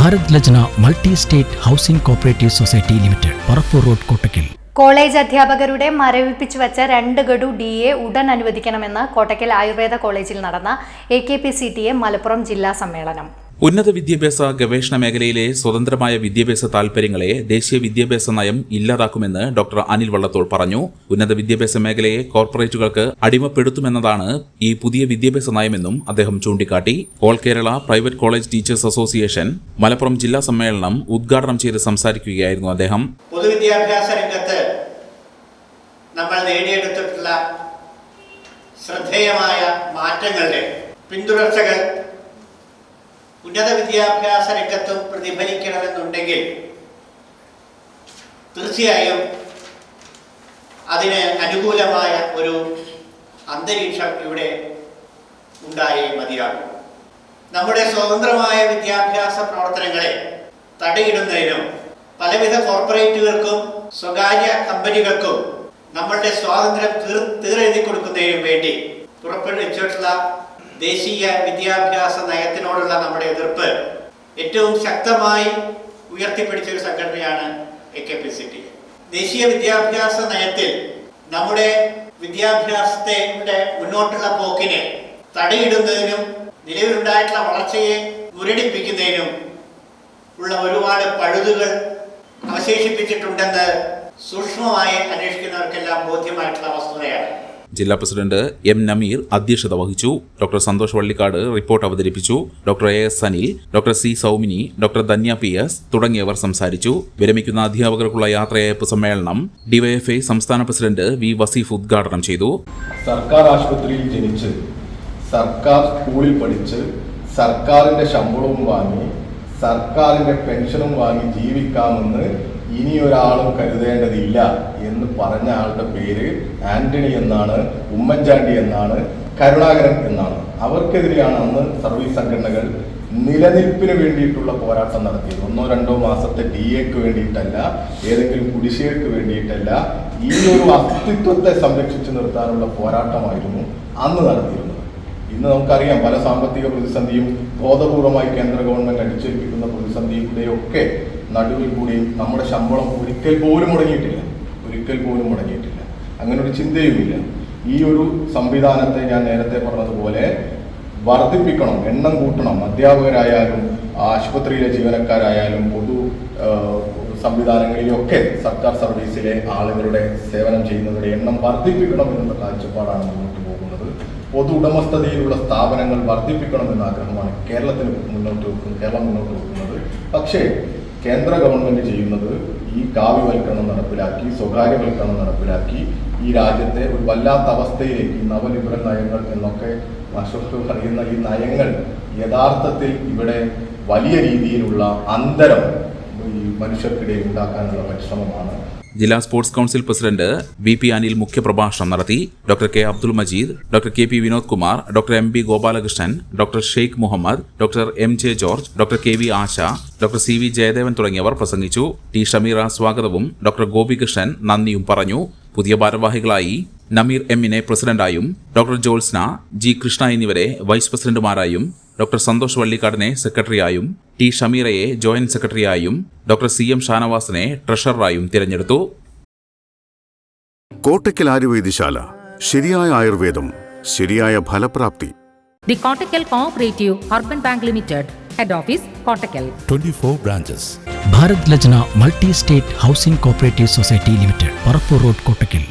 Bharat Lajna multi state housing cooperative society limited Parappur road Kottakkal. College അധ്യാപകരുടെ മരവിപ്പിച്ചു വച്ച രണ്ട് ഗഡു ഡി എ ഉടൻ അനുവദിക്കണമെന്ന് കോട്ടക്കൽ ആയുർവേദ കോളേജിൽ നടന്ന A K P C T A Malappuram ജില്ലാ സമ്മേളനം. ഉന്നത വിദ്യാഭ്യാസ ഗവേഷണ മേഖലയിലെ സ്വതന്ത്രമായ വിദ്യാഭ്യാസ താൽപര്യങ്ങളെ ദേശീയ വിദ്യാഭ്യാസ നയം ഇല്ലാതാക്കുമെന്ന് ഡോക്ടർ അനിൽ വള്ളത്തോൾ പറഞ്ഞു. ഉന്നത വിദ്യാഭ്യാസ മേഖലയെ കോർപ്പറേറ്റുകൾക്ക് അടിമപ്പെടുത്തുമെന്നതാണ് ഈ പുതിയ വിദ്യാഭ്യാസ നയമെന്നും അദ്ദേഹം ചൂണ്ടിക്കാട്ടി. All Kerala private college teachers association Malappuram ജില്ലാ സമ്മേളനം ഉദ്ഘാടനം ചെയ്ത് സംസാരിക്കുകയായിരുന്നു അദ്ദേഹം. പൊതുവിദ്യാഭ്യാസ രംഗത്ത് നമ്മൾ നേടിയെടുത്തിട്ടുള്ള ശ്രദ്ധേയമായ മാറ്റങ്ങളുടെ പിന്തുടർച്ചകൾ ഉന്നത വിദ്യാഭ്യാസ രംഗത്തും പ്രതിഫലിക്കണമെന്നുണ്ടെങ്കിൽ തീർച്ചയായും അതിന് അനുകൂലമായ ഒരു അന്തരീക്ഷം ഇവിടെ ഉണ്ടായേ മതിയാകും. നമ്മുടെ സ്വതന്ത്രമായ വിദ്യാഭ്യാസ പ്രവർത്തനങ്ങളെ തടയിടുന്നതിനും പലവിധ കോർപ്പറേറ്റുകൾക്കും സ്വകാര്യ കമ്പനികൾക്കും നമ്മളുടെ സ്വാതന്ത്ര്യം തീർ തീരെഴുതി കൊടുക്കുന്നതിനും വേണ്ടി പുറപ്പെടുവിച്ചിട്ടുള്ള ദേശീയ വിദ്യാഭ്യാസ നയത്തിനോടുള്ള നമ്മുടെ എതിർപ്പ് ഏറ്റവും ശക്തമായി ഉയർത്തിപ്പിടിച്ച ഒരു സംഘടനയാണ് A K P C T ദേശീയ വിദ്യാഭ്യാസ നയത്തിൽ നമ്മുടെ വിദ്യാഭ്യാസത്തെ മുന്നോട്ടുള്ള പോക്കിനെ തടയിടുന്നതിനും നിലവിലുണ്ടായിട്ടുള്ള വളർച്ചയെ മുരടിപ്പിക്കുന്നതിനും ഉള്ള ഒരുപാട് പഴുതുകൾ അവശേഷിപ്പിച്ചിട്ടുണ്ടെന്ന് സൂക്ഷ്മമായി അന്വേഷിക്കുന്നവർക്കെല്ലാം ബോധ്യമായിട്ടുള്ള ജില്ലാ പ്രസിഡന്റ് എം നമീർ അധ്യക്ഷത വഹിച്ചു. ഡോക്ടർ സന്തോഷ് വള്ളിക്കാട് റിപ്പോർട്ട് അവതരിപ്പിച്ചു. Doctor A S Anil doctor C Saumini doctor Dhanya P S തുടങ്ങിയവർ സംസാരിച്ചു. വിരമിക്കുന്ന അധ്യാപകർക്കുള്ള യാത്രയയപ്പ് സമ്മേളനം ഡിവൈഎഫ്ഐ സംസ്ഥാന പ്രസിഡന്റ് വി വസീഫ് ഉദ്ഘാടനം ചെയ്തു. സർക്കാർ ആശുപത്രിയിൽ ജനിച്ച് സർക്കാർ സ്കൂളിൽ പഠിച്ച് സർക്കാരിന്റെ ശമ്പളവും വാങ്ങി സർക്കാരിന്റെ പെൻഷനും വാങ്ങി ജീവിക്കാമെന്ന് ഇനിയൊരാളും കരുതേണ്ടതില്ല എന്ന് പറഞ്ഞ ആളുടെ പേര് ആന്റണി എന്നാണ് ഉമ്മൻചാണ്ടി എന്നാണ് കരുണാകരൻ എന്നാണ്. അവർക്കെതിരെയാണ് അന്ന് സർവീസ് സംഘടനകൾ നിലനിൽപ്പിന് വേണ്ടിയിട്ടുള്ള പോരാട്ടം നടത്തിയത്. ഒന്നോ രണ്ടോ മാസത്തെ ഡി എക്ക് വേണ്ടിയിട്ടല്ല ഏതെങ്കിലും കുടിശ്ശികൾക്ക് വേണ്ടിയിട്ടല്ല ഈ ഒരു അസ്തിത്വത്തെ സംരക്ഷിച്ചു നിർത്താനുള്ള പോരാട്ടമായിരുന്നു അന്ന് നടത്തിയിരുന്നത്. ഇന്ന് നമുക്കറിയാം പല സാമ്പത്തിക പ്രതിസന്ധിയും ബോധപൂർവമായി കേന്ദ്ര ഗവൺമെന്റ് അടിച്ചേൽപ്പിക്കുന്ന പ്രതിസന്ധിയുടെയൊക്കെ നടുവിൽ കൂടി നമ്മുടെ ശമ്പളം ഒരിക്കൽ പോലും മുടങ്ങിയിട്ടില്ല. ഒരിക്കൽ പോലും മുടങ്ങിയിട്ടില്ല. അങ്ങനെ ഒരു ചിന്തയുമില്ല. ഈ ഒരു സംവിധാനത്തെ ഞാൻ നേരത്തെ പറഞ്ഞതുപോലെ വർദ്ധിപ്പിക്കണം എണ്ണം കൂട്ടണം. അധ്യാപകരായാലും ആശുപത്രിയിലെ ജീവനക്കാരായാലും പൊതു സംവിധാനങ്ങളിലൊക്കെ സർക്കാർ സർവീസിലെ ആളുകളുടെ സേവനം ചെയ്യുന്നവരുടെ എണ്ണം വർദ്ധിപ്പിക്കണം എന്നുള്ള കാഴ്ചപ്പാടാണ് മുന്നോട്ട് പോകുന്നത്. പൊതു ഉടമസ്ഥതയിലുള്ള സ്ഥാപനങ്ങൾ വർദ്ധിപ്പിക്കണമെന്ന ആഗ്രഹമാണ് കേരളത്തിന് മുന്നോട്ട് കേരളം മുന്നോട്ട് വെക്കുന്നത്. പക്ഷേ കേന്ദ്ര ഗവൺമെന്റ് ചെയ്യുന്നത് ഈ കാവ്യവൽക്കരണം നടപ്പിലാക്കി സ്വകാര്യവൽക്കരണം നടപ്പിലാക്കി ഈ രാജ്യത്തെ ഒരു വല്ലാത്ത അവസ്ഥയിലേക്ക് നവലിബറൽ നയങ്ങൾ എന്നൊക്കെ അശോക് പറയുന്ന ഈ നയങ്ങൾ യഥാർത്ഥത്തിൽ ഇവിടെ വലിയ രീതിയിലുള്ള അന്തരം ഈ മനുഷ്യർക്കിടയിൽ ഉണ്ടാക്കാനുള്ള പരിശ്രമമാണ് ജില്ലാ sports council president V P Anil മുഖ്യപ്രഭാഷണം നടത്തി doctor K Abdul Majeed doctor K P Vinod Kumar doctor M B Gopalakrishnan doctor Sheikh Muhammad doctor M J George doctor K V Asha doctor C V Jayadevan തുടങ്ങിയവർ പ്രസംഗിച്ചു. T Shameera സ്വാഗതവും doctor Gopikrishnan നന്ദിയും പറഞ്ഞു. പുതിയ ഭാരവാഹികളായി നമീർ എമ്മിനെ പ്രസിഡന്റായും ഡോക്ടർ ജോൽസ്ന ജി കൃഷ്ണ എന്നിവരെ വൈസ് പ്രസിഡന്റുമാരായും ഡോക്ടർ സന്തോഷ് വള്ളിക്കാടിനെ സെക്രട്ടറിയായും ടി ഷമീറയെ ജോയിന്റ് സെക്രട്ടറിയായും ഡോക്ടർ സി എം ഷാനവാസിനെ ട്രഷററായും തിരഞ്ഞെടുത്തു. കോട്ടയ്ക്കൽ ആയുർവേദശാല ശരിയായ ആയുർവേദം ശരിയായ ഫലപ്രാപ്തി. The Kottakkal cooperative urban bank limited head office Kottakkal. 24 branches. Bharat Lajna multi state housing cooperative society limited Parappur road Kottakkal